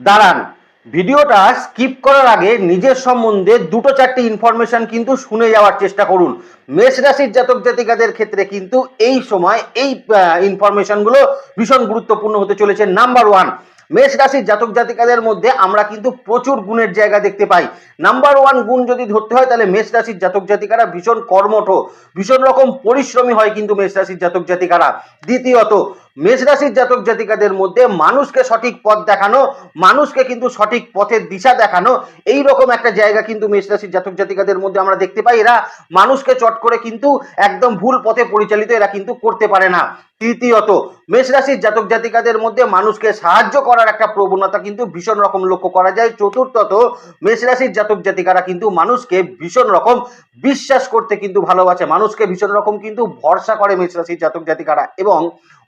দাঁড়ান, ভিডিওটা স্কিপ করার আগে নিজের সম্বন্ধে দুটো চারটি ইনফরমেশন কিন্তু শুনে যাওয়ার চেষ্টা করুন। মেষ রাশির জাতক জাতিকাদের ক্ষেত্রে কিন্তু এই সময় এই ইনফরমেশনগুলো ভীষণ গুরুত্বপূর্ণ হতে চলেছে। নাম্বার ওয়ান মেষ রাশির জাতক জাতিকাদের মধ্যে আমরা কিন্তু প্রচুর গুণের জায়গা দেখতে পাই। নাম্বার ওয়ান গুণ যদি ধরতে হয়, তাহলে মেষ রাশির জাতক জাতিকারা ভীষণ কর্মঠ, ভীষণ রকম পরিশ্রমী হয় কিন্তু মেষ রাশির জাতক জাতিকারা। দ্বিতীয়ত মেষ রাশির জাতক জাতিকাদের মধ্যে মানুষকে সঠিক পথ দেখানো, মানুষকে কিন্তু সঠিক পথের দিশা দেখানো এই রকম একটা জায়গা কিন্তু মেষ রাশির জাতক জাতিকাদের মধ্যে আমরা দেখতে পাই। এরা মানুষকে চট করে কিন্তু একদম ভুল পথে পরিচালিত এরা কিন্তু করতে পারে না। তৃতীয়ত মেষ রাশির জাতক জাতিকাদের মধ্যে মানুষকে সাহায্য করার একটা প্রবণতা কিন্তু ভীষণ রকম লক্ষ্য করা যায়। চতুর্থত মেষ রাশির জাতক জাতিকারা কিন্তু মানুষকে ভীষণ রকম বিশ্বাস করতে কিন্তু ভালোবাসে। মানুষকে ভীষণ রকম কিন্তু ভরসা করে মেষ রাশির জাতক জাতিকারা। এবং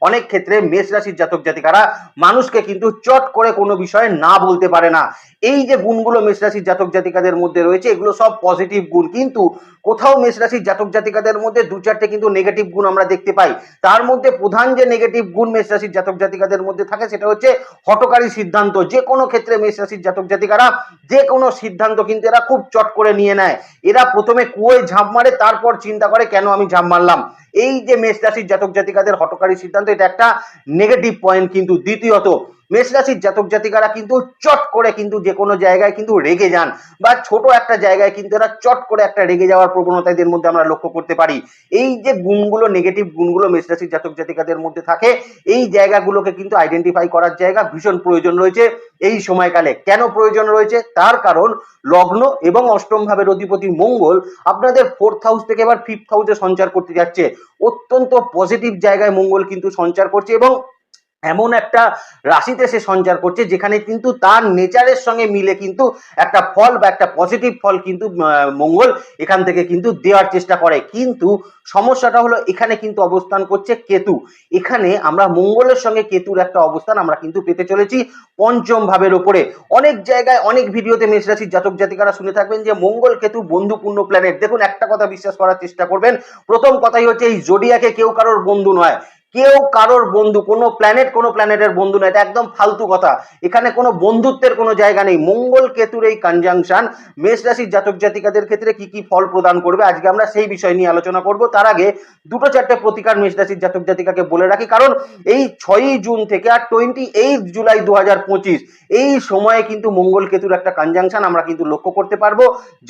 অনেক ক্ষেত্রে মেষ রাশির জাতক জাতিকারা মানুষকে কিন্তু চট করে কোনো বিষয়ে না বলতে পারে না। এই যে গুণগুলো মেষ রাশির জাতক জাতিকাদের মধ্যে রয়েছে, এগুলো সব পজিটিভ গুণ। কিন্তু কোথাও মেষ রাশির জাতক জাতিকাদের মধ্যে দু চারটে কিন্তু নেগেটিভ গুণ আমরা দেখতে পাই। তার মধ্যে প্রধান যে নেগেটিভ গুণ মেষ রাশির জাতক জাতিকাদের মধ্যে থাকে সেটা হচ্ছে হটকারী সিদ্ধান্ত। যে কোনো ক্ষেত্রে মেষ রাশির জাতক জাতিকারা যে কোনো সিদ্ধান্ত কিন্তু এরা খুব চট করে নিয়ে নেয়। এরা প্রথমে কুয়োয় ঝাঁপ মারে, তারপর চিন্তা করে কেন আমি ঝাঁপ মারলাম? এই যে মেষ রাশির জাতক জাতিকাদের হটকারী সিদ্ধান্ত এটা একটা নেগেটিভ পয়েন্ট কিন্তু দ্বিতীয়ত মেষ রাশির জাতক জাতিকারা কিন্তু চট করে কিন্তু যে কোনো জায়গায় কিন্তু রেগে যান বা ছোট একটা জায়গায় কিন্তু এরা চট করে একটা রেগে যাওয়ার প্রবণতা এদের মধ্যে আমরা লক্ষ্য করতে পারি। এই যে গুণগুলো নেগেটিভ গুণগুলো মেষ রাশির জাতক জাতিকাদের মধ্যে থাকে, এই জায়গাগুলোকে কিন্তু আইডেন্টিফাই করার জায়গা ভীষণ প্রয়োজন রয়েছে এই সময়কালে। কেন প্রয়োজন রয়েছে? তার কারণ লগ্ন এবং অষ্টম ভাবের অধিপতি মঙ্গল আপনাদের ফোর্থ হাউস থেকে এবার ফিফথ হাউসে সঞ্চার করতে যাচ্ছে। অত্যন্ত পজিটিভ জায়গায় মঙ্গল কিন্তু সঞ্চার করছে এবং এমন একটা রাশিতে সে সঞ্চার করছে যেখানে কিন্তু তার নেচারের সঙ্গে মিলে কিন্তু একটা ফল বা একটা পজিটিভ ফল কিন্তু মঙ্গল এখান থেকে কিন্তু দেওয়ার চেষ্টা করে। কিন্তু সমস্যাটা হলো এখানে কিন্তু অবস্থান করছে কেতু। এখানে আমরা মঙ্গলের সঙ্গে কেতুর একটা অবস্থান আমরা কিন্তু পেতে চলেছি পঞ্চম ভাবের ওপরে অনেক জায়গায় অনেক ভিডিওতে মেষ রাশির জাতক জাতিকারা শুনে থাকবেন যে মঙ্গল কেতু বন্ধুপূর্ণ প্ল্যানেট দেখুন, একটা কথা বিশ্বাস করার চেষ্টা করবেন। প্রথম কথাই হচ্ছে এই জোডিয়াকে কেউ কারোর বন্ধু নয়। কেউ কারোর বন্ধু, কোনো প্ল্যানেট কোনো প্ল্যানেটের বন্ধু নয়, এটা একদম ফালতু কথা। এখানে কোনো বন্ধুত্বের কোনো জায়গা নেই। মঙ্গল কেতুর এই কনজাংশন মেষ রাশির জাতক জাতিকাদের ক্ষেত্রে কি কি ফল প্রদান করবে, আজকে আমরা সেই বিষয় নিয়ে আলোচনা করব। তার আগে দুটো চারটে প্রতিকার মেষ রাশির জাতক জাতিকাকে বলে রাখি, কারণ এই ছয়ই জুন থেকে আর টোয়েন্টি এইট জুলাই দু হাজার পঁচিশ, এই সময়ে কিন্তু মঙ্গল কেতুর একটা কনজাংশন আমরা কিন্তু লক্ষ্য করতে পারব।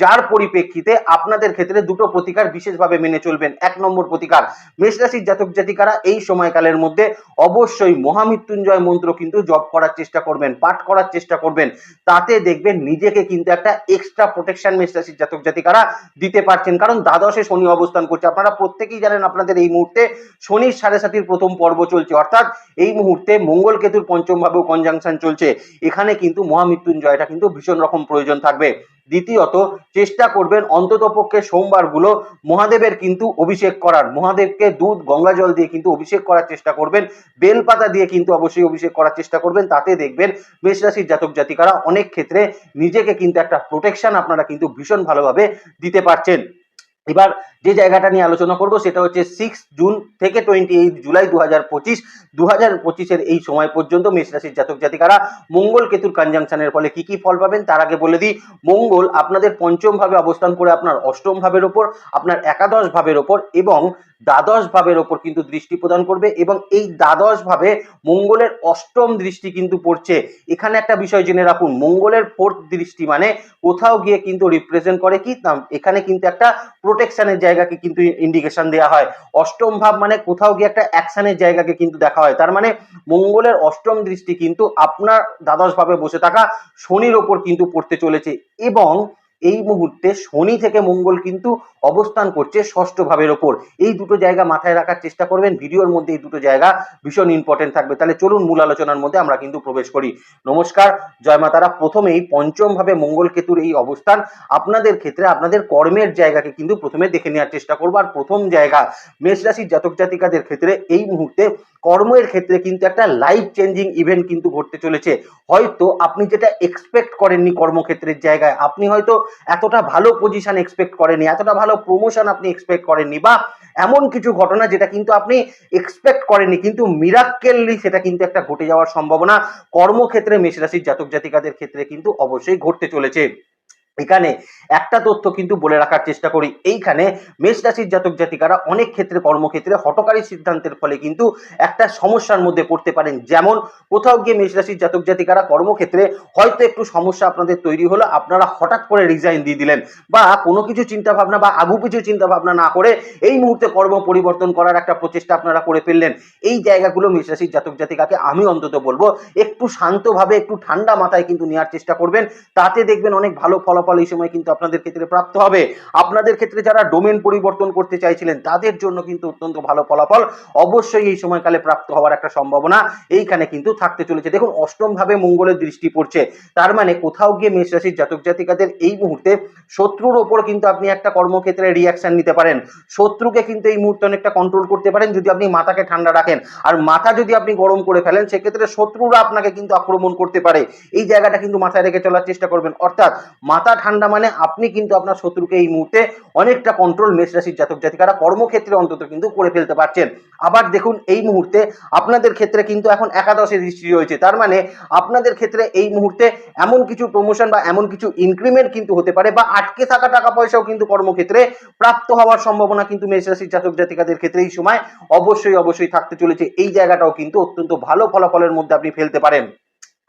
যার পরিপ্রেক্ষিতে আপনাদের ক্ষেত্রে দুটো প্রতিকার বিশেষভাবে মেনে চলবেন। এক নম্বর প্রতিকার, মেষ রাশির জাতক জাতিকারা এই সময়কালের মধ্যে অবশ্যই মহামৃত্যুঞ্জয় মন্ত্র কিন্তু জপ করার চেষ্টা করবেন, পাঠ করার চেষ্টা করবেন। তাতে দেখবেন নিজেকে কিন্তু একটা এক্সট্রা প্রোটেকশন মেষ জাতক জাতিকারা দিতে পারছেন। কারণ দ্বাদশে শনি অবস্থান করছে। আপনারা প্রত্যেকেই জানেন আপনাদের এই মুহূর্তে শনির সাড়ে সাতির প্রথম পর্ব চলছে। অর্থাৎ এই মুহূর্তে মঙ্গল কেতুর পঞ্চম ভাবেও কনজাংশন চলছে। এখানে কিন্তু মহামৃত্যুঞ্জয়টা কিন্তু ভীষণ রকম প্রয়োজন থাকবে। দ্বিতীয়ত, চেষ্টা করবেন অন্তত পক্ষে সোমবারগুলো মহাদেবের কিন্তু অভিষেক করার। মহাদেবকে দুধ, গঙ্গা জল দিয়ে কিন্তু অভিষেক করার চেষ্টা করবেন। বেলপাতা দিয়ে কিন্তু অবশ্যই অভিষেক করার চেষ্টা করবেন, তাতে দেখবেন মেষ রাশির জাতক জাতিকারা অনেক ক্ষেত্রে নিজেকে কিন্তু একটা প্রোটেকশন আপনারা কিন্তু ভীষণ ভালোভাবে দিতে পারছেন। এবার যে জায়গাটা নিয়ে আলোচনা করব সেটা হচ্ছে সিক্স জুন থেকে টোয়েন্টি এইট জুলাই দু হাজার পঁচিশ। দু হাজার পঁচিশের এই সময় পর্যন্ত মেষ রাশির জাতক জাতিকারা মঙ্গল কেতুর কনজাংশনের ফলে কি কি ফল পাবেন তার আগে বলে দিই, মঙ্গল আপনাদের পঞ্চম ভাবে অবস্থান করে আপনার অষ্টম ভাবের ওপর, আপনার একাদশ ভাবের ওপর এবং দ্বাদশ ভাবের ওপর কিন্তু দৃষ্টি প্রদান করবে এবং এই দ্বাদশ ভাবে মঙ্গলের অষ্টম দৃষ্টি কিন্তু পড়ছে। এখানে একটা বিষয় জেনে রাখুন, মঙ্গলের ফোর্থ দৃষ্টি মানে কোথাও গিয়ে কিন্তু রিপ্রেজেন্ট করে কি? এখানে কিন্তু একটা প্রোটেকশনের জায়গাকে কিন্তু ইন্ডিকেশন দেওয়া হয়। অষ্টম ভাব মানে কোথাও গিয়ে একটা অ্যাকশনের জায়গাকে কিন্তু দেখা হয়। তার মানে মঙ্গলের অষ্টম দৃষ্টি কিন্তু আপনার দ্বাদশ ভাবে বসে থাকা শনির ওপর কিন্তু পড়তে চলেছে এবং এই মুহূর্তে শনি থেকে মঙ্গল কিন্তু অবস্থান করছে ষষ্ঠ ভাবের ওপর। এই দুটো জায়গা মাথায় রাখার চেষ্টা করবেন। ভিডিওর মধ্যে এই দুটো জায়গা ভীষণ ইম্পর্টেন্ট থাকবে। তাহলে চলুন মূল আলোচনার মধ্যে আমরা কিন্তু প্রবেশ করি। নমস্কার, জয় মাতারা প্রথমেই পঞ্চম ভাবে মঙ্গল কেতুর এই অবস্থান। আপনাদের ক্ষেত্রে আপনাদের কর্মের জায়গাকে কিন্তু প্রথমে দেখে নেওয়ার চেষ্টা করব। আর প্রথম জায়গা মেষ রাশির জাতক জাতিকাদের ক্ষেত্রে এই মুহূর্তে কর্মের ক্ষেত্রে কিন্তু একটা লাইফ চেঞ্জিং ইভেন্ট কিন্তু ঘটতে চলেছে। হয়তো আপনি যেটা এক্সপেক্ট করেননি কর্মক্ষেত্রের জায়গায়, আপনি হয়তো এতটা ভালো পজিশন এক্সপেক্ট করেননি, এতটা ভালো প্রমোশন আপনি এক্সপেক্ট করেননি বা এমন কিছু ঘটনা যেটা কিন্তু আপনি এক্সপেক্ট করেননি কিন্তু মিরাক্কেললি সেটা কিন্তু একটা ঘটে যাওয়ার সম্ভাবনা কর্মক্ষেত্রে মেষ রাশির জাতক জাতিকাদের ক্ষেত্রে কিন্তু অবশ্যই ঘটতে চলেছে। এখানে একটা তথ্য কিন্তু বলে রাখার চেষ্টা করি। এইখানে মেষ রাশির জাতক জাতিকারা অনেক ক্ষেত্রে কর্মক্ষেত্রে হটকারী সিদ্ধান্তের ফলে কিন্তু একটা সমস্যার মধ্যে পড়তে পারেন। যেমন কোথাও গিয়ে মেষ রাশির জাতক জাতিকারা কর্মক্ষেত্রে হয়তো একটু সমস্যা আপনাদের তৈরি হলো, আপনারা হঠাৎ করে রিজাইন দিয়ে দিলেন বা কোনো কিছু চিন্তা ভাবনা বা আগু পিছু চিন্তা ভাবনা না করে এই মুহূর্তে কর্ম পরিবর্তন করার একটা প্রচেষ্টা আপনারা করে ফেললেন। এই জায়গাগুলো মেষ রাশির জাতক জাতিকাকে আমি অন্তত বলব, একটু শান্তভাবে, একটু ঠান্ডা মাথায় কিন্তু নেওয়ার চেষ্টা করবেন। তাতে দেখবেন অনেক ভালো ফলাফল এই সময় কিন্তু আপনাদের ক্ষেত্রে প্রাপ্ত হবে। আপনাদের ক্ষেত্রে যারা ডোমেন পরিবর্তন করতে চাইছিলেন, তাদের জন্য কিন্তু অত্যন্ত ভালো ফলাফল অবশ্যই এই সময়কালে প্রাপ্ত হওয়ার একটা সম্ভাবনা এইখানে কিন্তু থাকতে চলেছে। দেখুন অষ্টম ভাবে মঙ্গলের দৃষ্টি পড়ছে। তার মানে কোথাও গিয়ে মেষ রাশির জাতক জাতিকাদের এই মুহূর্তে শত্রুর ওপর কিন্তু আপনি একটা কর্মক্ষেত্রে রিয়াকশন নিতে পারেন। শত্রুকে কিন্তু এই মুহূর্তে অনেকটা কন্ট্রোল করতে পারেন যদি আপনি মাথাকে ঠান্ডা রাখেন। আর মাথা যদি আপনি গরম করে ফেলেন, সেক্ষেত্রে শত্রুরা আপনাকে কিন্তু আক্রমণ করতে পারে। এই জায়গাটা কিন্তু মাথায় রেখে চলার চেষ্টা করবেন। অর্থাৎ মাথা ঠান্ডা মানে আপনি কিন্তু আপনার শত্রুকে এই মুহূর্তে অনেকটা কন্ট্রোল মেষ রাশির জাতক জাতিকারা কর্মক্ষেত্রে অন্তত কিন্তু করে ফেলতে পারছেন। আবার দেখুন, এই মুহূর্তে আপনাদের ক্ষেত্রে কিন্তু এখন একাদশে দৃষ্টি রয়েছে। তার মানে আপনাদের ক্ষেত্রে এই মুহূর্তে এমন কিছু প্রমোশন বা এমন কিছু ইনক্রিমেন্ট কিন্তু হতে পারে বা আটকে থাকা টাকা পয়সাও কিন্তু কর্মক্ষেত্রে প্রাপ্ত হওয়ার সম্ভাবনা কিন্তু মেষ রাশির জাতক জাতিকাদের ক্ষেত্রে এই সময় অবশ্যই অবশ্যই থাকতে চলেছে। এই জায়গাটাও কিন্তু অত্যন্ত ভালো ফলাফলের মধ্যে আপনি ফেলতে পারেন।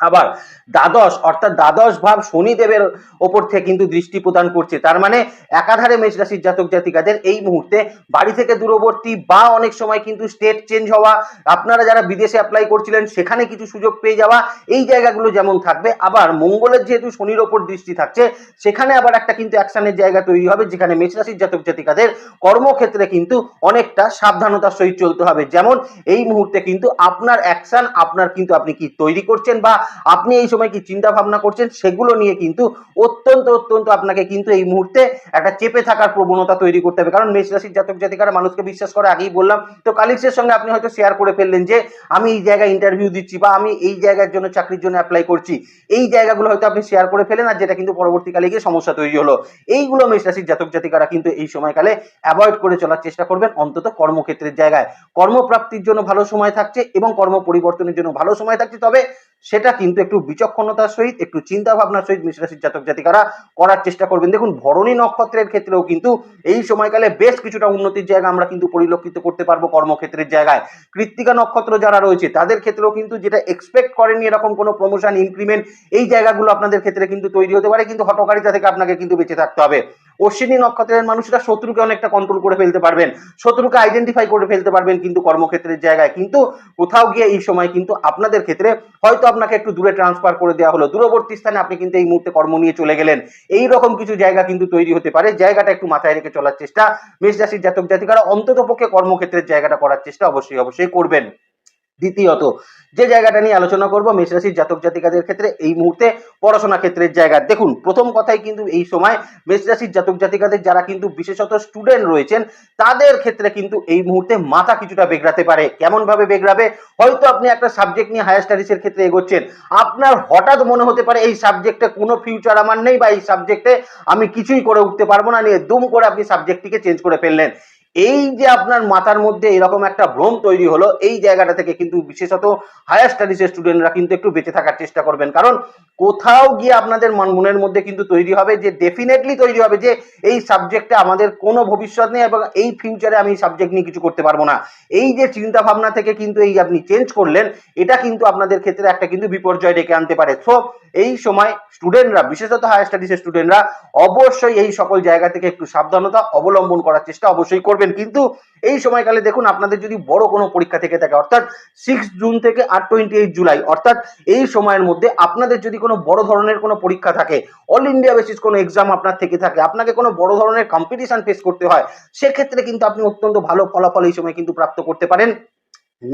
আবার দ্বাদশ, অর্থাৎ দ্বাদশ ভাব শনিদেবের ওপর থেকে কিন্তু দৃষ্টি প্রদান করছে। তার মানে একাধারে মেষ রাশির জাতক জাতিকাদের এই মুহূর্তে বাড়ি থেকে দূরবর্তী বা অনেক সময় কিন্তু স্টেট চেঞ্জ হওয়া, আপনারা যারা বিদেশে অ্যাপ্লাই করছিলেন সেখানে কিছু সুযোগ পেয়ে যাওয়া, এই জায়গাগুলো যেমন থাকবে। আবার মঙ্গলের যেহেতু শনির ওপর দৃষ্টি থাকছে, সেখানে আবার একটা কিন্তু অ্যাকশনের জায়গা তৈরি হবে, যেখানে মেষ রাশির জাতক জাতিকাদের কর্মক্ষেত্রে কিন্তু অনেকটা সাবধানতার সহিত চলতে হবে। যেমন এই মুহূর্তে কিন্তু আপনার অ্যাকশন আপনার কিন্তু আপনি কি তৈরি করছেন বা আপনি এই সময় কি চিন্তা ভাবনা করছেন? সেগুলো নিয়ে কিন্তু অত্যন্ত অত্যন্ত আপনাকে কিন্তু এই মুহূর্তে একটা চেপে থাকার প্রবণতা তৈরি করতে হবে। কারণ মেষ রাশির জাতক জাতিকারা মানুষকে বিশ্বাস করে আগেই বললাম, তো কালিক্সের সঙ্গে আপনি হয়তো শেয়ার করে ফেললেন যে, আমি এই জায়গায় ইন্টারভিউ দিচ্ছি বা আমি এই জায়গার জন্য চাকরির জন্য অ্যাপ্লাই করছি। এই জায়গাগুলো হয়তো আপনি শেয়ার করে ফেলেন আর যেটা কিন্তু পরবর্তীকালে গিয়ে সমস্যা তৈরি হলো। এইগুলো মেষ রাশির জাতক জাতিকারা কিন্তু এই সময়কালে অ্যাভয়েড করে চলার চেষ্টা করবেন অন্তত কর্মক্ষেত্রের জায়গায়। কর্মপ্রাপ্তির জন্য ভালো সময় থাকছে এবং কর্ম পরিবর্তনের জন্য ভালো সময় থাকছে। তবে সেটা কিন্তু একটু বিচক্ষণতার সহিত, একটু চিন্তা ভাবনার সহিত মেষরাশির জাতক জাতিকারা করার চেষ্টা করবেন। দেখুন, ভরণী নক্ষত্রের ক্ষেত্রেও কিন্তু এই সময়কালে বেশ কিছুটা উন্নতির জায়গা আমরা কিন্তু পরিলক্ষিত করতে পারব কর্মক্ষেত্রের জায়গায়। কৃত্তিকা নক্ষত্র যারা রয়েছে, তাদের ক্ষেত্রেও কিন্তু যেটা এক্সপেক্ট করেনি এরকম কোনো প্রমোশন ইনক্রিমেন্ট এই জায়গাগুলো আপনাদের ক্ষেত্রে কিন্তু তৈরি হতে পারে, কিন্তু হটকারিতা থেকে আপনাকে কিন্তু বেঁচে থাকতে হবে। অশ্বিনী নক্ষত্রের মানুষরা শত্রুকে অনেকটা কন্ট্রোল করে ফেলতে পারবেন, শত্রুকে আইডেন্টিফাই করে ফেলতে পারবেন কিন্তু কর্মক্ষেত্রের জায়গায়। কিন্তু কোথাও গিয়ে এই সময় কিন্তু আপনাদের ক্ষেত্রে হয়তো আপনাকে একটু দূরে ট্রান্সফার করে দেওয়া হলো। দূরবর্তী স্থানে আপনি কিন্তু এই মুহূর্তে কর্ম নিয়ে চলে গেলেন। এই রকম কিছু জায়গা কিন্তু তৈরি হতে পারে। জায়গাটা একটু মাথায় রেখে চলার চেষ্টা। মেষ রাশির জাতক জাতিকারা অন্তত পক্ষে কর্মক্ষেত্রের জায়গাটা করার চেষ্টা অবশ্যই অবশ্যই করবেন। দ্বিতীয়ত, যে জায়গাটা নিয়ে আলোচনা করব, মেষ রাশির জাতক জাতিকাদের ক্ষেত্রে এই মুহূর্তে পড়াশোনা ক্ষেত্রের জায়গা। দেখুন, প্রথম কথাই কিন্তু এই সময় মেষ রাশির জাতক জাতিকাদের যারা কিন্তু বিশেষত স্টুডেন্ট রয়েছেন, তাদের ক্ষেত্রে কিন্তু এই মুহূর্তে মাথা কিছুটা বেগড়াতে পারে। কেমন ভাবে বেগড়াবে? হয়তো আপনি একটা সাবজেক্ট নিয়ে হায়ার স্টাডিজের ক্ষেত্রে এগোচ্ছেন। আপনার হঠাৎ মনে হতে পারে, এই সাবজেক্টে কোনো ফিউচার আমার নেই বা এই সাবজেক্টে আমি কিছুই করে উঠতে পারব না, নিয়ে দুম করে আপনি সাবজেক্টটিকে চেঞ্জ করে ফেললেন। এই যে আপনার মাথার মধ্যে এরকম একটা ভ্রম তৈরি হলো, এই জায়গাটা থেকে কিন্তু বিশেষত হায়ার স্টাডিজের স্টুডেন্টরা কিন্তু একটু বেঁচে থাকার চেষ্টা করবেন। কারণ কোথাও গিয়ে আপনাদের মন- মনের মধ্যে কিন্তু তৈরি হবে যে ডেফিনেটলি তৈরি হবে যে, এই সাবজেক্টে আমাদের কোনো ভবিষ্যৎ নেই এবং এই ফিউচারে আমি সাবজেক্ট নিয়ে কিছু করতে পারব না। এই যে চিন্তা ভাবনা থেকে কিন্তু এই আপনি চেঞ্জ করলেন, এটা কিন্তু আপনাদের ক্ষেত্রে একটা কিন্তু বিপর্যয় ডেকে আনতে পারে। সো এই সময় স্টুডেন্টরা বিশেষত হায়ার স্টাডিজের স্টুডেন্টরা অবশ্যই এই সকল জায়গা থেকে একটু সাবধানতা অবলম্বন করার চেষ্টা অবশ্যই করবেন কিন্তু এই সময়কালে দেখুন, আপনাদের যদি বড় কোনো পরীক্ষা থেকে থাকে, অর্থাৎ সিক্স জুন থেকে আর টোয়েন্টি এইট জুলাই, অর্থাৎ এই সময়ের মধ্যে আপনাদের যদি কোনো বড় ধরনের কোনো পরীক্ষা থাকে অল ইন্ডিয়া বেসিস কোনো এক্সাম আপনার থেকে থাকে, আপনাকে কোনো বড় ধরনের কম্পিটিশন ফেস করতে হয়, সেক্ষেত্রে কিন্তু আপনি অত্যন্ত ভালো ফলাফল এই সময় কিন্তু প্রাপ্ত করতে পারেন।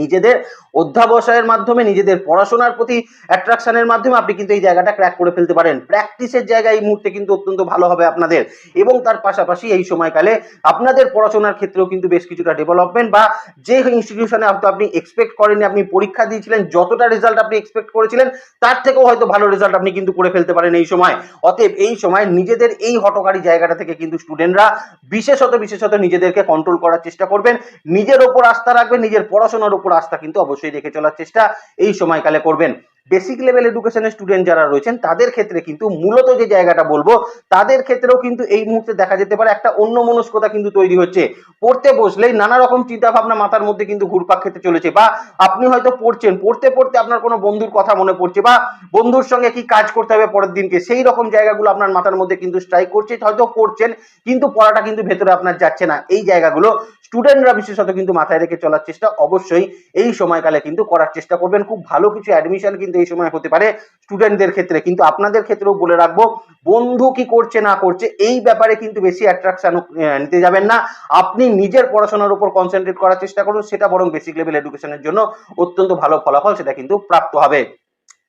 নিজেদের অধ্যাবসায়ের মাধ্যমে, নিজেদের পড়াশোনার প্রতি অ্যাট্রাকশনের মাধ্যমে আপনি কিন্তু এই জায়গাটা ক্র্যাক করে ফেলতে পারেন। প্র্যাকটিসের জায়গা এই মুহূর্তে কিন্তু অত্যন্ত ভালো হবে আপনাদের। এবং তার পাশাপাশি এই সময়কালে আপনাদের পড়াশোনার ক্ষেত্রেও কিন্তু বেশ কিছুটা ডেভেলপমেন্ট বা যে ইনস্টিটিউশনে হয়তো আপনি এক্সপেক্ট করেননি, আপনি পরীক্ষা দিয়েছিলেন, যতটা রেজাল্ট আপনি এক্সপেক্ট করেছিলেন, তার থেকেও হয়তো ভালো রেজাল্ট আপনি কিন্তু করে ফেলতে পারেন এই সময়। অতএব এই সময় নিজেদের এই হটকারী জায়গাটা থেকে কিন্তু স্টুডেন্টরা বিশেষত বিশেষত নিজেদেরকে কন্ট্রোল করার চেষ্টা করবেন। নিজের ওপর আস্থা রাখবেন, নিজের পড়াশোনার উপর আস্থা কিন্তু অবশ্যই রেখে চলার চেষ্টা এই সময়কালে করবেন। বেসিক লেভেল এডুকেশনের স্টুডেন্ট যারা রয়েছেন, তাদের ক্ষেত্রে কিন্তু মূলত যে জায়গাটা বলব, তাদের ক্ষেত্রেও কিন্তু এই মুহূর্তে দেখা যেতে পারে একটা অন্য মনস্কতা কিন্তু তৈরি হচ্ছে। পড়তে বসলেই নানা রকম চিন্তা ভাবনা মাথার মধ্যে কিন্তু ঘুরপাক খেতে চলেছে বা আপনি হয়তো পড়ছেন, পড়তে পড়তে আপনার কোনো বন্ধুর কথা মনে পড়ছে বা বন্ধুর সঙ্গে কি কাজ করতে হবে পরের দিনকে, সেই রকম জায়গাগুলো আপনার মাথার মধ্যে কিন্তু স্ট্রাইক করছে, হয়তো পড়ছেন, কিন্তু পড়াটা কিন্তু ভেতরে আপনার যাচ্ছে না। এই জায়গাগুলো স্টুডেন্টরা বিশেষত কিন্তু মাথায় রেখে চলার চেষ্টা অবশ্যই এই সময়কালে কিন্তু করার চেষ্টা করবেন। খুব ভালো কিছু অ্যাডমিশন কিন্তু এই সময় হতে পারে স্টুডেন্টদের ক্ষেত্রে। কিন্তু আপনাদের ক্ষেত্রেও বলে রাখব, বন্ধু কি করছে না করছে, এই ব্যাপারে কিন্তু বেশি অ্যাট্রাকশন নিতে যাবেন না। আপনি নিজের পড়াশোনার উপর কনসেন্ট্রেট করার চেষ্টা করুন, সেটা বরং বেসিক লেভেল এডুকেশনের জন্য অত্যন্ত ভালো ফলাফল সেটা কিন্তু প্রাপ্ত হবে।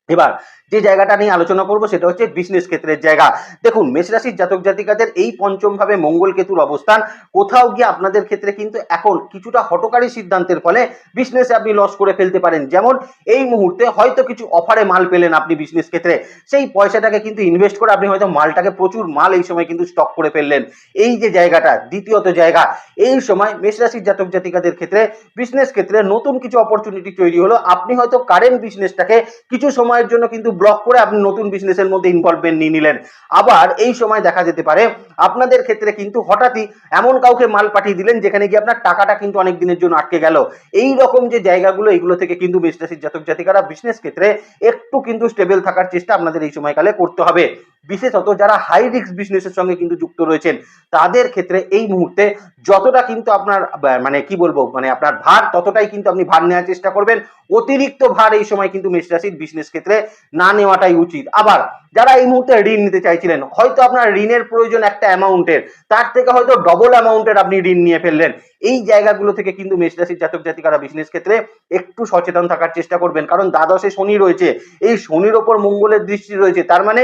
এবার যে জায়গাটা নিয়ে আলোচনা করব সেটা হচ্ছে বিজনেস ক্ষেত্রের জায়গা। দেখুন, মেষ রাশির জাতক জাতিকাদের এই পঞ্চম ভাবে মঙ্গল কেতুর অবস্থান। কোথাও গিয়ে আপনাদের ক্ষেত্রে কিন্তু এখন কিছুটা হটকারী সিদ্ধান্তের ফলে বিজনেসে আপনি লস করে ফেলতে পারেন। যেমন এই মুহূর্তে হয়তো কিছু অফারে মাল পেলেন আপনি বিজনেস ক্ষেত্রে। সেই পয়সাটাকে কিন্তু ইনভেস্ট করে আপনি হয়তো মালটাকে প্রচুর মাল এই সময় কিন্তু স্টক করে ফেললেন। এই যে জায়গাটা, দ্বিতীয়ত জায়গা, এই সময় মেষরাশির জাতক জাতিকাদের ক্ষেত্রে বিজনেস ক্ষেত্রে নতুন কিছু অপরচুনিটি তৈরি হলো। আপনি হয়তো কারেন্ট বিজনেসটাকে কিছু সময়ের জন্য কিন্তু ব্লক করে আপনি নতুন বিজনেসের মধ্যে ইনভলভমেন্ট নিয়ে নিলেন। আবার এই সময় দেখা যেতে পারে, আপনাদের ক্ষেত্রে কিন্তু হঠাৎই এমন কাউকে মাল পাঠিয়ে দিলেন যেখানে গিয়ে আপনার টাকাটা কিন্তু অনেক দিনের জন্য আটকে গেল। এই রকম যে জায়গাগুলো, এগুলো থেকে কিন্তু বিজনেসের জাতক জাতিকারা বিজনেস ক্ষেত্রে একটু কিন্তু স্টেবল থাকার চেষ্টা আপনাদের এই সময়কালে করতে হবে। বিশেষত যারা হাই রিস্ক বিজনেসের সঙ্গে কিন্তু যুক্ত রয়েছেন, তাদের ক্ষেত্রে এই মুহূর্তে যতটা কিন্তু আপনার মানে কি বলব মানে আপনার ভার ততটাই কিন্তু আপনি ভার নেওয়ার চেষ্টা করবেন। অতিরিক্ত ভার এই সময় কিন্তু মেষ রাশির বিজনেস ক্ষেত্রে না নেওয়াটাই উচিত। আবার যারা এই মুহূর্তে ঋণ নিতে চাইছিলেন, হয়তো আপনার ঋণের প্রয়োজন একটা অ্যামাউন্টের, তার থেকে হয়তো ডবল অ্যামাউন্টের আপনি ঋণ নিয়ে ফেললেন। এই জায়গাগুলো থেকে কিন্তু মেষ রাশির জাতক জাতিকারা বিজনেস ক্ষেত্রে একটু সচেতন থাকার চেষ্টা করবেন। কারণ দ্বাদশে শনি রয়েছে, এই শনির ওপর মঙ্গলের দৃষ্টি রয়েছে, তার মানে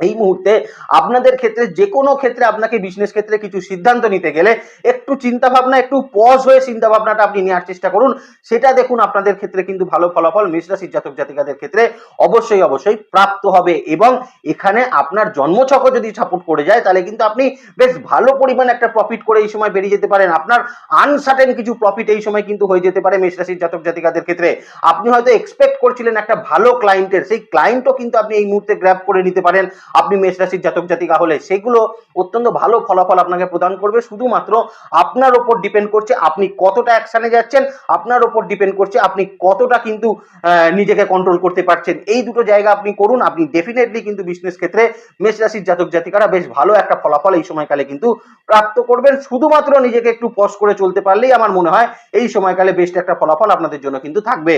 এই মুহূর্তে আপনাদের ক্ষেত্রে যে কোনো ক্ষেত্রে আপনাকে বিজনেস ক্ষেত্রে কিছু সিদ্ধান্ত নিতে গেলে একটু চিন্তা ভাবনা একটু পজ হয়ে চিন্তা ভাবনাটা আপনি নেওয়ার চেষ্টা করুন। সেটা দেখুন, আপনাদের ক্ষেত্রে কিন্তু ভালো ফলাফল, মেষ রাশির জাতক জাতিকাদের ক্ষেত্রে অবশ্যই অবশ্যই প্রাপ্ত হবে এবং এখানে আপনার জন্মছকও যদি সাপোর্ট করে যায়, তাহলে কিন্তু আপনি বেশ ভালো পরিমাণ একটা প্রফিট করে এই সময় বেরিয়ে যেতে পারেন। আপনার আনসার্টেন কিছু প্রফিট এই সময় কিন্তু হয়ে যেতে পারে মেষ রাশির জাতক জাতিকাদের ক্ষেত্রে। আপনি হয়তো এক্সপেক্ট করছিলেন একটা ভালো ক্লায়েন্টের সেই ক্লায়েন্টও কিন্তু আপনি এই মুহূর্তে গ্র্যাব করে নিতে পারেন। আপনি মেষ রাশির জাতক জাতিকা হলে সেগুলো অত্যন্ত ভালো ফলাফল আপনাকে প্রদান করবে। শুধুমাত্র আপনার ওপর ডিপেন্ড করছে আপনি কতটা অ্যাকশনে যাচ্ছেন, আপনার ওপর ডিপেন্ড করছে আপনি কতটা কিন্তু নিজেকে কন্ট্রোল করতে পারছেন। এই দুটো জায়গা আপনি করুন, আপনি ডেফিনেটলি কিন্তু বিজনেস ক্ষেত্রে মেষ রাশির জাতক জাতিকারা বেশ ভালো একটা ফলাফল এই সময়কালে কিন্তু প্রাপ্ত করবেন। শুধুমাত্র নিজেকে একটু পজ করে চলতে পারলেই আমার মনে হয় এই সময়কালে বেস্ট একটা ফলাফল আপনাদের জন্য কিন্তু থাকবে।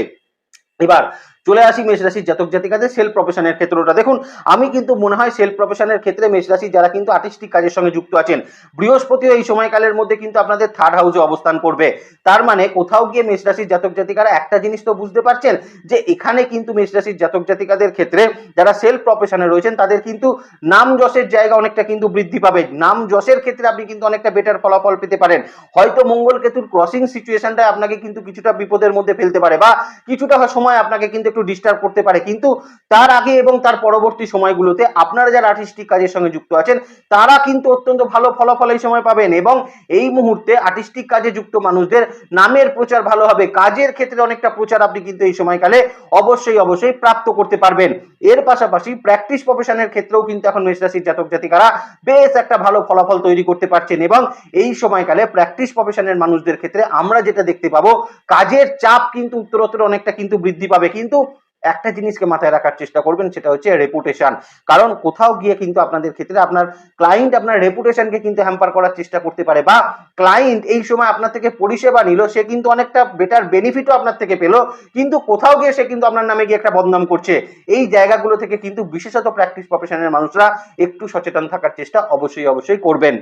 এবার চলে আসি মেষ রাশির জাতক জাতিকাদের সেলফ প্রফেশনের ক্ষেত্রটা। দেখুন, আমি কিন্তু মনে হয় সেলফ প্রফেশনের ক্ষেত্রে মেষ রাশি যারা কিন্তু আর্টিস্টিক কাজের সঙ্গে যুক্ত আছেন বৃহস্পতিও এই সময়কালের মধ্যে কিন্তু আপনাদের থার্ড হাউসে অবস্থান করবে। তার মানে কোথাও গিয়ে মেষ রাশির জাতক জাতিকারা একটা জিনিস তো বুঝতে পারছেন, যে এখানে কিন্তু মেষ রাশির জাতক জাতিকাদের ক্ষেত্রে যারা সেলফ প্রফেশনে রয়েছেন, তাদের কিন্তু নাম যশের জায়গা অনেকটা কিন্তু বৃদ্ধি পাবে। নাম যশের ক্ষেত্রে আপনি কিন্তু অনেকটা বেটার ফলাফল পেতে পারেন। হয়তো মঙ্গল কেতুর ক্রসিং সিচুয়েশনটা আপনাকে কিন্তু কিছুটা বিপদের মধ্যে ফেলতে পারে বা কিছুটা সময় আপনাকে কিন্তু একটু ডিস্টার্ব করতে পারে। কিন্তু তার আগে এবং তার পরবর্তী সময়গুলোতে আপনারা যারা আর্টিস্টিক কাজের সঙ্গে যুক্ত আছেন, তারা কিন্তু অত্যন্ত ভালো ফলাফল এই সময় পাবেন এবং এই মুহূর্তে আর্টিস্টিক কাজে যুক্ত মানুষদের নামের প্রচার ভালো হবে। কাজের ক্ষেত্রে অনেকটা প্রচার আপনি কিন্তু এই সময়কালে অবশ্যই অবশ্যই প্রাপ্ত করতে পারবেন। এর পাশাপাশি প্র্যাকটিস প্রফেশনের ক্ষেত্রেও কিন্তু এখন মেষ রাশির জাতক জাতিকারা বেশ একটা ভালো ফলাফল তৈরি করতে পারছেন এবং এই সময়কালে প্র্যাকটিস প্রফেশনের মানুষদের ক্ষেত্রে আমরা যেটা দেখতে পাবো, কাজের চাপ কিন্তু উত্তরোত্তর অনেকটা কিন্তু বৃদ্ধি পাবে। কিন্তু একটা জিনিসকে মাথায় রাখার চেষ্টা করবেন, সেটা হচ্ছে রেপুটেশন কারণ কোথাও গিয়ে কিন্তু আপনাদের ক্ষেত্রে আপনার ক্লায়েন্ট আপনার রেপুটেশনকে কিন্তু হ্যাম্পার করার চেষ্টা করতে পারে বা ক্লায়েন্ট এই সময় আপনার থেকে পরিষেবা নিল, সে কিন্তু অনেকটা বেটার বেনিফিটও আপনার থেকে পেল, কিন্তু কোথাও গিয়ে সে কিন্তু আপনার নামে গিয়ে একটা বদনাম করছে। এই জায়গাগুলো থেকে কিন্তু বিশেষত প্র্যাকটিস প্রফেশনের মানুষরা একটু সচেতন থাকার চেষ্টা অবশ্যই অবশ্যই করবেন।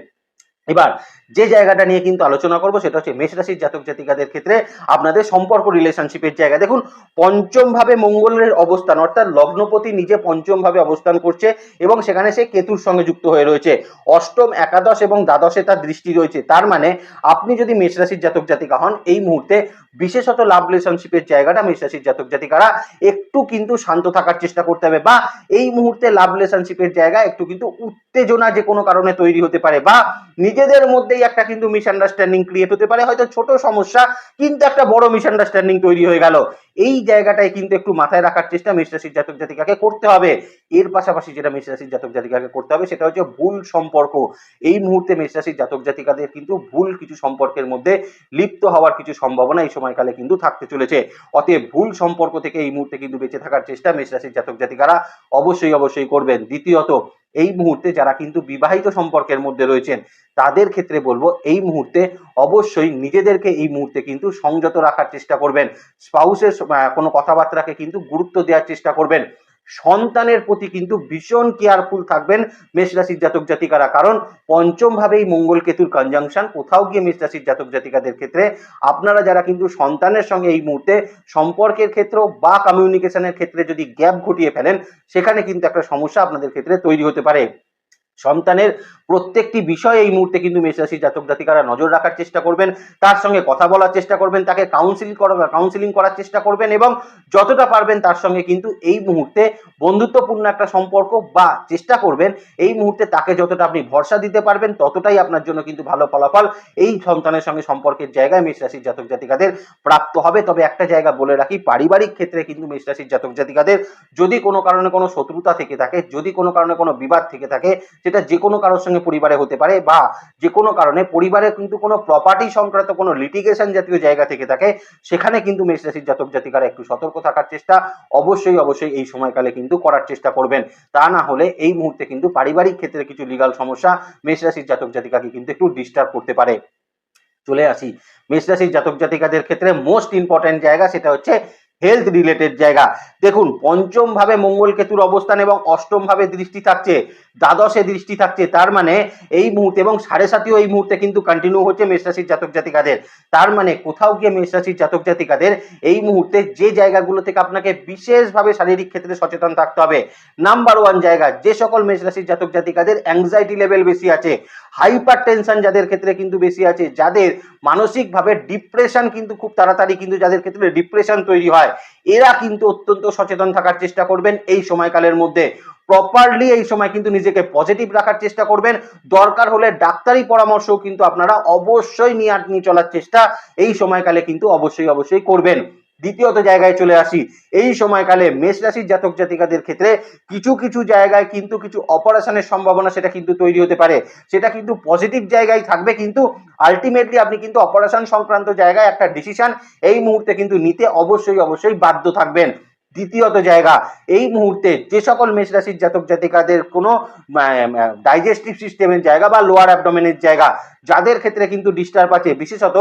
এবার যে জায়গাটা নিয়ে কিন্তু আলোচনা করব সেটা হচ্ছে মেষ রাশির জাতক জাতিকাদের ক্ষেত্রে আপনাদের সম্পর্ক রিলেশনশিপের জায়গা দেখুন পঞ্চম ভাবে মঙ্গলের অবস্থান, অর্থাৎ লগ্নপতি নিজে পঞ্চম ভাবে অবস্থান করছে এবং সেখানে সে কেতুর সঙ্গে যুক্ত হয়ে রয়েছে। অষ্টম, একাদশ এবং দ্বাদশে তার দৃষ্টি রয়েছে। তার মানে আপনি যদি মেষ রাশির জাতক জাতিকা হন, এই মুহূর্তে বিশেষত লাভ রিলেশনশিপের জায়গাটা মেষ রাশির জাতক জাতিকারা একটু কিন্তু শান্ত থাকার চেষ্টা করতে হবে বা এই মুহূর্তে লাভ রিলেশনশিপের জায়গা একটু কিন্তু উত্তেজনা যে কোনো কারণে তৈরি হতে পারে বা নিজেদের মধ্যেই একটা কিন্তু মিসআন্ডারস্ট্যান্ডিং ক্রিয়েট হতে পারে। হয়তো ছোট সমস্যা, কিন্তু একটা বড় মিসআন্ডারস্ট্যান্ডিং তৈরি হয়ে গেল। এই জায়গাটায় কিন্তু একটু মাথায় রাখার চেষ্টা মেষ রাশির জাতক জাতিকাকে করতে হবে। এর পাশাপাশি যেটা মেষ রাশির জাতক জাতিকাকে করতে হবে, সেটা হচ্ছে ভুল সম্পর্ক। এই মুহূর্তে মেষ রাশির জাতক জাতিকাদের কিন্তু ভুল কিছু সম্পর্কের মধ্যে লিপ্ত হওয়ার কিছু সম্ভাবনা এই সময়কালে কিন্তু থাকতে চলেছে। অতএব ভুল সম্পর্ক থেকে এই মুহূর্তে কিন্তু বেঁচে থাকার চেষ্টা মেষ রাশির জাতক জাতিকারা অবশ্যই অবশ্যই করবেন। দ্বিতীয়ত, এই মুহূর্তে যারা কিন্তু বিবাহিত সম্পর্কের মধ্যে রয়েছেন, তাদের ক্ষেত্রে বলব, এই মুহূর্তে অবশ্যই নিজেদেরকে এই মুহূর্তে কিন্তু সংযত রাখার চেষ্টা করবেন। স্পাউসের কোনো কথাবার্তাকে কিন্তু গুরুত্ব দেওয়ার চেষ্টা করবেন। সন্তানের প্রতি কিন্তু ভীষণ কেয়ারফুল থাকবেন মেষ রাশির জাতক জাতিকারা। কারণ পঞ্চম ভাবেই মঙ্গল কেতুর কনজাংশন কোথাও গিয়ে মেষ রাশির জাতক জাতিকাদের ক্ষেত্রে আপনারা যারা কিন্তু সন্তানের সঙ্গে এই মুহূর্তে সম্পর্কের ক্ষেত্র বা কমিউনিকেশনের ক্ষেত্রে যদি গ্যাপ ঘটিয়ে ফেলেন, সেখানে কিন্তু একটা সমস্যা আপনাদের ক্ষেত্রে তৈরি হতে পারে। সন্তানের প্রত্যেকটি বিষয়ে এই মুহূর্তে কিন্তু মেষরাশি জাতক জাতিকারা নজর রাখার চেষ্টা করবেন, তার সঙ্গে কথা বলার চেষ্টা করবেন, তাকে কাউন্সিল কাউন্সিলিং করার চেষ্টা করবেন এবং যতটা পারবেন তার সঙ্গে কিন্তু এই মুহূর্তে বন্ধুত্বপূর্ণ একটা সম্পর্ক বা চেষ্টা করবেন, এই মুহূর্তে তাকে যতটা আপনি ভরসা দিতে পারবেন ততটাই আপনার জন্য কিন্তু ভালো ফলাফল এই সন্তানের সঙ্গে সম্পর্কের জায়গায় মেষরাশির জাতক জাতিকাদের প্রাপ্ত হবে। তবে একটা জায়গা বলে রাখি, পারিবারিক ক্ষেত্রে কিন্তু মেষরাশির জাতক জাতিকাদের যদি কোনো কারণে কোনো শত্রুতা থেকে থাকে, যদি কোনো কারণে কোনো বিবাদ থেকে থাকে সেটা যে কোনো কারোর সঙ্গে পরিবারে হতে পারে বা যে কোনো কারণে পরিবারে কিন্তু কোনো প্রপার্টি সংক্রান্ত কোনো লিটিগেশন জাতীয় জায়গা থেকে থাকে, সেখানে কিন্তু মেষ রাশির জাতক জাতিকারা একটু সতর্ক থাকার চেষ্টা অবশ্যই অবশ্যই এই সময়কালে কিন্তু করার চেষ্টা করবেন। তা না হলে এই মুহূর্তে কিন্তু পারিবারিক ক্ষেত্রে কিছু লিগাল সমস্যা মেষ রাশির জাতক জাতিকাকে কিন্তু একটু ডিস্টার্ব করতে পারে। চলে আসি। মেষ রাশির জাতক জাতিকাদের ক্ষেত্রে মোস্ট ইম্পর্টেন্ট জায়গা সেটা হচ্ছে হেলথ রিলেটেড জায়গা। দেখুন, পঞ্চম ভাবে মঙ্গল কেতুর অবস্থান এবং অষ্টম ভাবে দৃষ্টি থাকছে, দ্বাদশে দৃষ্টি থাকছে, তার মানে এই মুহূর্তে এবং সাড়ে সাতিও এই মুহূর্তে কিন্তু কন্টিনিউ হচ্ছে মেষরাশির জাতক জাতিকাদের। তার মানে কোথাও গিয়ে মেষরাশির জাতক জাতিকাদের এই মুহূর্তে যে জায়গাগুলো থেকে আপনাকে বিশেষভাবে শারীরিক ক্ষেত্রে সচেতন থাকতে হবে। নাম্বার ওয়ান জায়গা, যে সকল মেষরাশির জাতক জাতিকাদের অ্যাংজাইটি লেভেল বেশি আছে। হাইপার টেনশন যাদের ক্ষেত্রে কিন্তু বেশি আছে, যাদের মানসিকভাবে ডিপ্রেশন কিন্তু খুব তাড়াতাড়ি কিন্তু যাদের ক্ষেত্রে ডিপ্রেশন তৈরি হয়, এরা কিন্তু অত্যন্ত সচেতন থাকার চেষ্টা করবেন এই সময়কালের মধ্যে। প্রপারলি এই সময় কিন্তু নিজেকে পজিটিভ রাখার চেষ্টা করবেন। দরকার হলে ডাক্তারি পরামর্শ কিন্তু আপনারা অবশ্যই নিয়ে চলার চেষ্টা এই সময়কালে কিন্তু অবশ্যই অবশ্যই করবেন। দ্বিতীয়ত জায়গায় চলে আসি। এই সময়কালে মেষ রাশির জাতক জাতিকাদের ক্ষেত্রে কিছু কিছু জায়গায় কিন্তু কিছু অপারেশনের সম্ভাবনা সেটা কিন্তু তৈরি হতে পারে। সেটা কিন্তু পজিটিভ জায়গায় থাকবে কিন্তু আলটিমেটলি আপনি কিন্তু অপারেশন সংক্রান্ত জায়গায় একটা ডিসিশন এই মুহূর্তে কিন্তু নিতে অবশ্যই অবশ্যই বাধ্য থাকবেন। দ্বিতীয়ত জায়গা, এই মুহূর্তে যে সকল মেষ রাশির জাতক জাতিকাদের কোনো ডাইজেস্টিভ সিস্টেমের জায়গা বা লোয়ার অ্যাবডোমেনের জায়গা, যাদের ক্ষেত্রে কিন্তু ডিস্টার্ব আছে, বিশেষত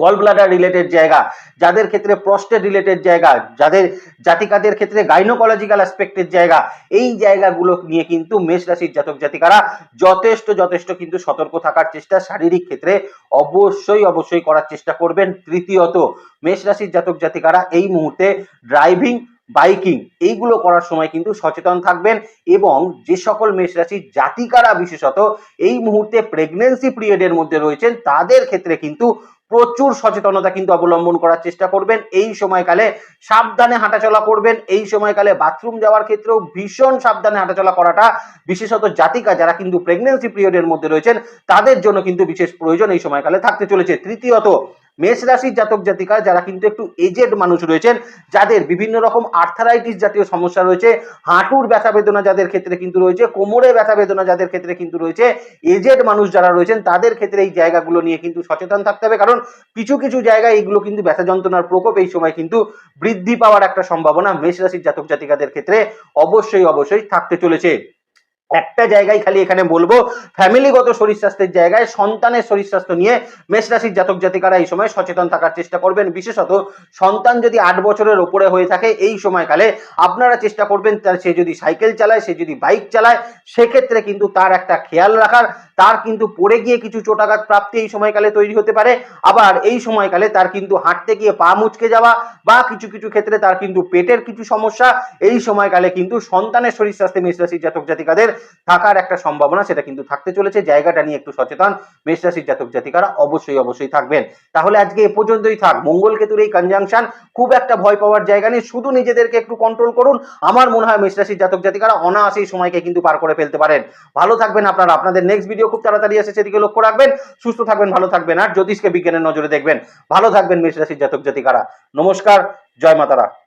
গল ব্লাডার রিলেটেড জায়গা, যাদের ক্ষেত্রে প্রস্টেট রিলেটেড জায়গা, যাদের জাতিকাদের ক্ষেত্রে গাইনোকোলজিক্যাল অ্যাসপেক্টের জায়গা, এই জায়গাগুলো নিয়ে কিন্তু মেষ রাশির জাতক জাতিকারা যথেষ্ট যথেষ্ট কিন্তু সতর্ক থাকার চেষ্টা, শারীরিক ক্ষেত্রে অবশ্যই অবশ্যই করার চেষ্টা করবেন। তৃতীয়ত, মেষ রাশির জাতক জাতিকারা এই মুহূর্তে ড্রাইভিং বাইকিং এইগুলো করার সময় কিন্তু সচেতন থাকবেন এবং যে সকল মেষ রাশির জাতিকারা বিশেষত এই মুহূর্তে প্রেগনেন্সি পিরিয়ডের মধ্যে রয়েছেন, তাদের ক্ষেত্রে কিন্তু প্রচুর সচেতনতা কিন্তু অবলম্বন করার চেষ্টা করবেন। এই সময়কালে সাবধানে হাঁটাচলা করবেন। এই সময়কালে বাথরুম যাওয়ার ক্ষেত্রেও ভীষণ সাবধানে হাঁটাচলা করাটা বিশেষত জাতিকা যারা কিন্তু প্রেগনেন্সি পিরিয়ডের মধ্যে রয়েছেন, তাদের জন্য কিন্তু বিশেষ প্রয়োজন এই সময়কালে থাকতে চলেছে। তৃতীয়ত মেষ রাশির জাতক জাতিকা যারা কিন্তু একটু এজেড মানুষ রয়েছেন, যাদের বিভিন্ন রকম আর্থারাইটিস জাতীয় সমস্যা রয়েছে, হাঁটুর ব্যথা বেদনা যাদের ক্ষেত্রে কিন্তু রয়েছে, কোমরে ব্যথা বেদনা যাদের ক্ষেত্রে কিন্তু রয়েছে এজেড মানুষ যারা রয়েছেন, তাদের ক্ষেত্রে এই জায়গাগুলো নিয়ে কিন্তু সচেতন থাকতে হবে। কারণ কিছু কিছু জায়গায় এগুলো কিন্তু ব্যথা যন্ত্রণার প্রকোপ এই সময় কিন্তু বৃদ্ধি পাওয়ার একটা সম্ভাবনা মেষ রাশির জাতক জাতিকাদের ক্ষেত্রে অবশ্যই অবশ্যই থাকতে চলেছে। একটা জায়গায় খালি এখানে বলব, ফ্যামিলিগত শরীর স্বাস্থ্যের জায়গায় সন্তানের শরীর স্বাস্থ্য নিয়ে মেষ রাশির জাতক জাতিকারা এই সময় সচেতন থাকার চেষ্টা করবেন। বিশেষত সন্তান যদি আট বছরের ওপরে হয়ে থাকে এই সময়কালে আপনারা চেষ্টা করবেন সে যদি সাইকেল চালায়, সে যদি বাইক চালায়, সেক্ষেত্রে কিন্তু তার একটা খেয়াল রাখার, তার কিন্তু পড়ে গিয়ে কিছু চোটাঘাত প্রাপ্তি এই সময়কালে তৈরি হতে পারে। আবার এই সময়কালে তার কিন্তু হাঁটতে গিয়ে পা মুচকে যাওয়া বা কিছু কিছু ক্ষেত্রে তার কিন্তু পেটের কিছু সমস্যা, এই সময়কালে কিন্তু সন্তানের শরীর স্বাস্থ্যে মেষ রাশির জাতক জাতিকাদের থাকার একটা সম্ভাবনা সেটা কিন্তু থাকতে চলেছে। জায়গাটা নিয়ে একটু সচেতন। মেষ রাশির জাতক জাতিকারা অবশ্যই অবশ্যই থাকবেন। তাহলে আজকে এ পর্যন্তই থাক। মঙ্গল কেতুর এই কনজাংশন খুব একটা ভয় পাওয়ার জায়গা নেই। শুধু নিজেদেরকে একটু কন্ট্রোল করুন। আমার মনে হয় মেষ রাশির জাতক জাতিকারা অনায়াসে এই সময়কে কিন্তু পার করে ফেলতে পারেন। ভালো থাকবেন আপনারা। আপনাদের নেক্সট ভিডিও খুব তাড়াতাড়ি এসে সেদিকে লক্ষ্য রাখবেন। সুস্থ থাকবেন, ভালো থাকবেন। আর জ্যোতিষকে বিজ্ঞানের নজরে দেখবেন। ভালো থাকবেন মেষ রাশির জাতক জাতিকারা। নমস্কার। জয় মাতারা।